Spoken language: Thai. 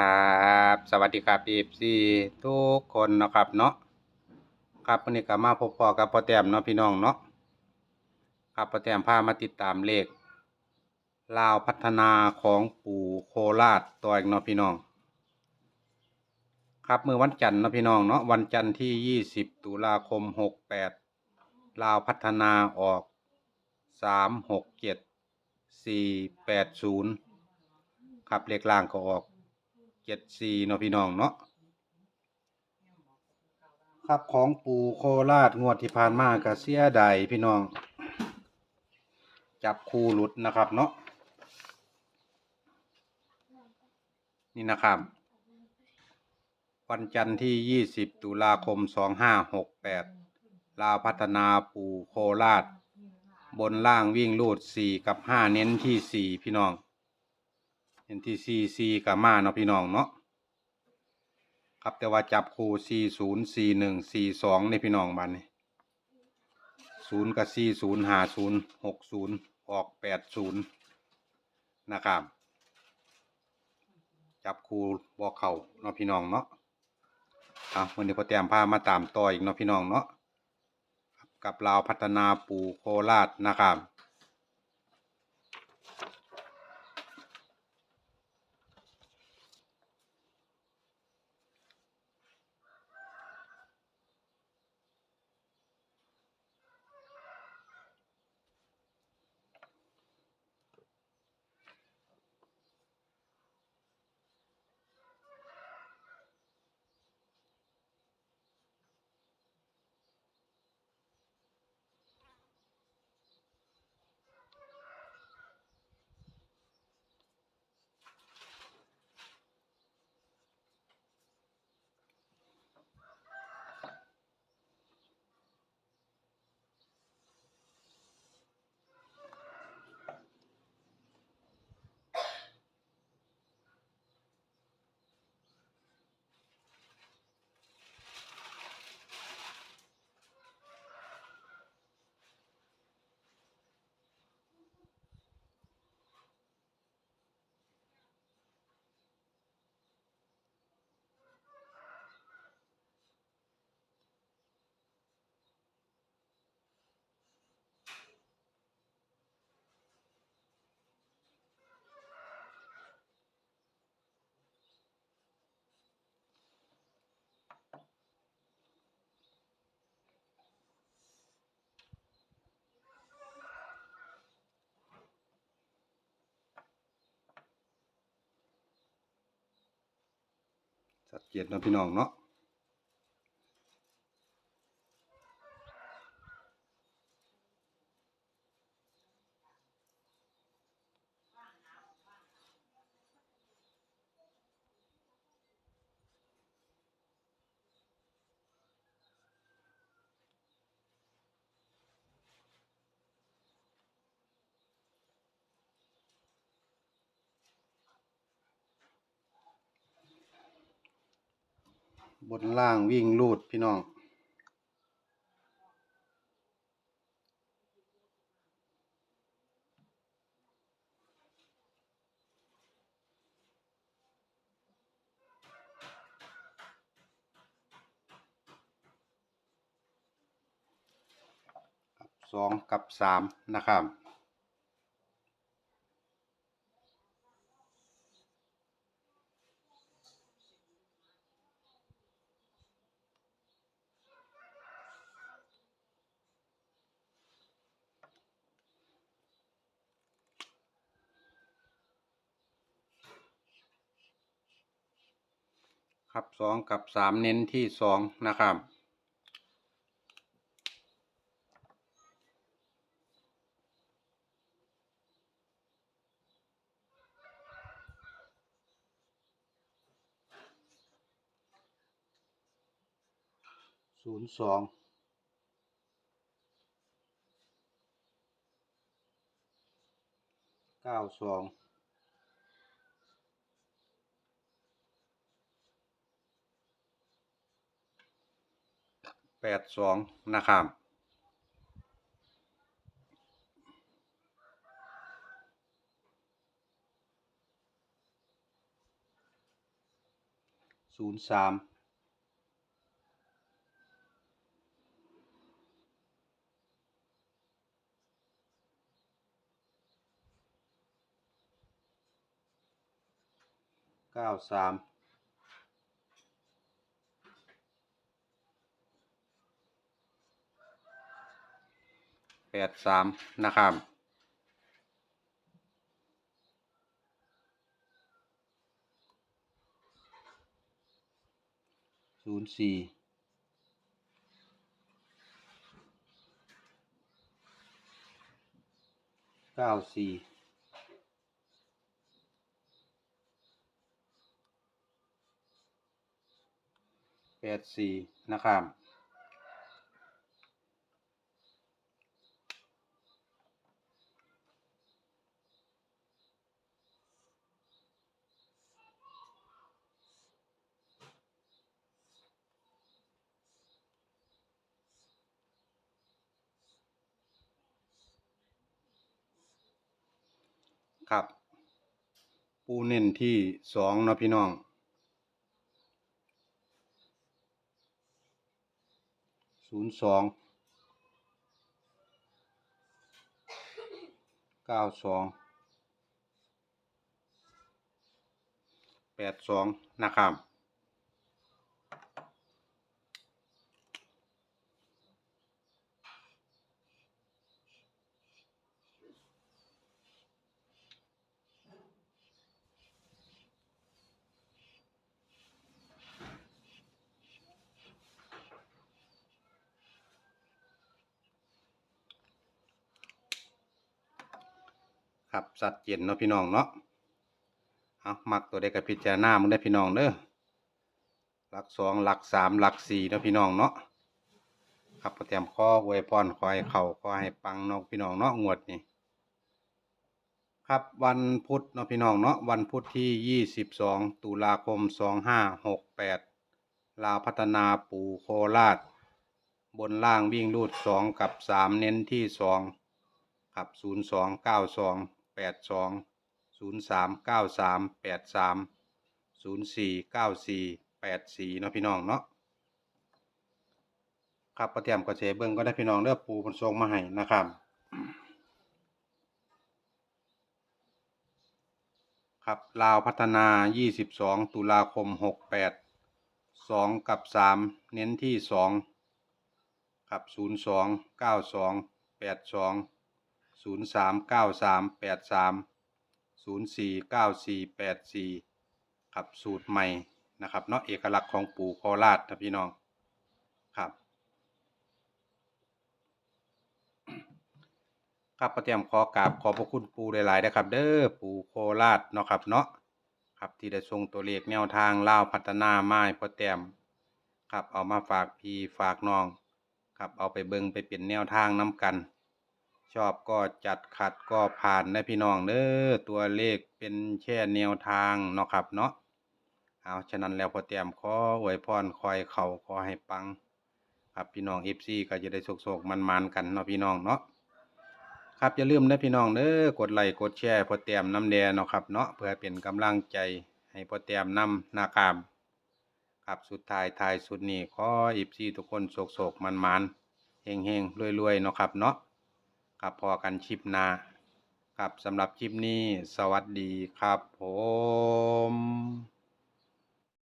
ครับ สวัสดีครับเอฟซีทุกคนนะครับเนาะครับวันนี้ก็มาพบพอกับพ่อแต้มเนาะพี่น้องเนาะครับพ่อแต้มพามาติดตามเลขลาวพัฒนาของปู่โคราชตัวเองเนาะพี่น้อง ครับเมื่อวันจันทร์เนาะพี่น้องเนาะวันจันทร์ที่20ตุลาคม68ลาวพัฒนาออก367 480ครับเลขล่างก็ออก 74เนาะพี่น้องเนาะครับของปู่โคราชงวดที่ผ่านมาก็เสียดายพี่น้อง จับคู่หลุดนะครับเนาะนี่นะครับ วันจันทร์ที่ 20 ตุลาคม 2568 ลาวพัฒนาปู่โคราช บนล่างวิ่งรูด 4 กับ 5 เน้นที่ 4 พี่น้อง เน้นที่4 4กับมาเนาะพี่น้องเนาะครับแต่ว่าจับคู่40 41 42ในพี่น้องบัดนี้0กับ40 50 60ออก80นย์นะครับ จับคู่บ่เข้าเนาะพี่น้องเนาะอะวันนี้พอแต้มพามาตามต่ออีกเนาะพี่น้องเนาะกับลาวพัฒนาปูโคราชนะครับ ชัดเจนนะพี่น้องเนาะ บนล่างวิ่งลูดพี่น้องสองกับสามนะครับ ครับสองกับสามเน้นที่สองนะครับศูนย์สองเก้าสอง แปดสองนะครับศูนย์สามเก้าสาม ปดสามนะครับศูนย์สี่เก้าสี่แปดสี่นะครับ ครับ ปูเน้นที่สองเนาะพี่น้อง ศูนย์สอง เก้าสอง แปดสองนะครับ ครับสัตว์เย็นเนาะพี่น้องเนาะเอามักตัวเด็กกับพิจารณามึงได้พี่น้องเด้อหลักสองหลักสามหลักสี่เนาะพี่น้องเนาะครับเตรียมข้อไวพรคอยเข่าคอยปังน้องพี่น้องเนาะงวดนี่ครับวันพุธเนาะพี่น้องเนาะวันพุธที่ยี่สิบสองตุลาคมสองห้าหกแปดลาพัฒนาปูโคราช บนล่างวิ่งรูดสองกับสามเน้นที่สองขับศูนย์สองเก้าสอง แปดสองศูนย์สามเก้าสามแปดสามศูนย์สี่เก้าสี่แปดสี่เนาะพี่น้องเนาะครับประเตรียมกระเฉเบิ้งก็ได้พี่น้องเลือกปูมันทรงมาให้นะครับครับลาวพัฒนา 22 ตุลาคม 68 2 กับ 3 เน้นที่ 2 ครับ 02 92 82 ศูนย์สามเก้าสามแปดสามศูนย์สี่เก้าสี่แปดสี่ครับสูตรใหม่นะครับเนาะเอกลักษณ์ของปู่โคราชนะพี่น้องครับครับประเตรียมขอกราบขอบพระคุณปู่หลายๆนะครับ เด้อปู่โคราชเนาะครับเนาะครับที่ได้ส่งตัวเลขแนวทางเล่าพัฒนาไม้พอแต้มครับเอามาฝากพี่ฝากน้อง ครับเอาไปเบิงไปเป็นแนวทางน้ำกัน ชอบก็จัดขัดก็ผ่านนะพี่น้องเด้อตัวเลขเป็นแค่แนวทางเนาะครับเนาะเอาฉะนั้นแล้วพอเตรียมขออวยพรคอยเข่าขอให้ปัง ครับพี่น้องเอฟซีก็จะได้โศกๆมันๆกันเนาะพี่น้องเนาะครับอย่าลืมนะพี่น้องเด้อกดไลค์กดแชร์พอเตรียมน้ำแดงเนาะครับเนาะเพื่อเป็นกำลังใจให้พอเตรียมนำนาคามครับสุดท้ายท้ายสุดนี้ขออีฟซีทุกคนโศกๆมันๆเฮงๆรวยๆเนาะครับเนาะ ครับพอกันชิปนา ครับสำหรับคลิปนี้สวัสดีครับผม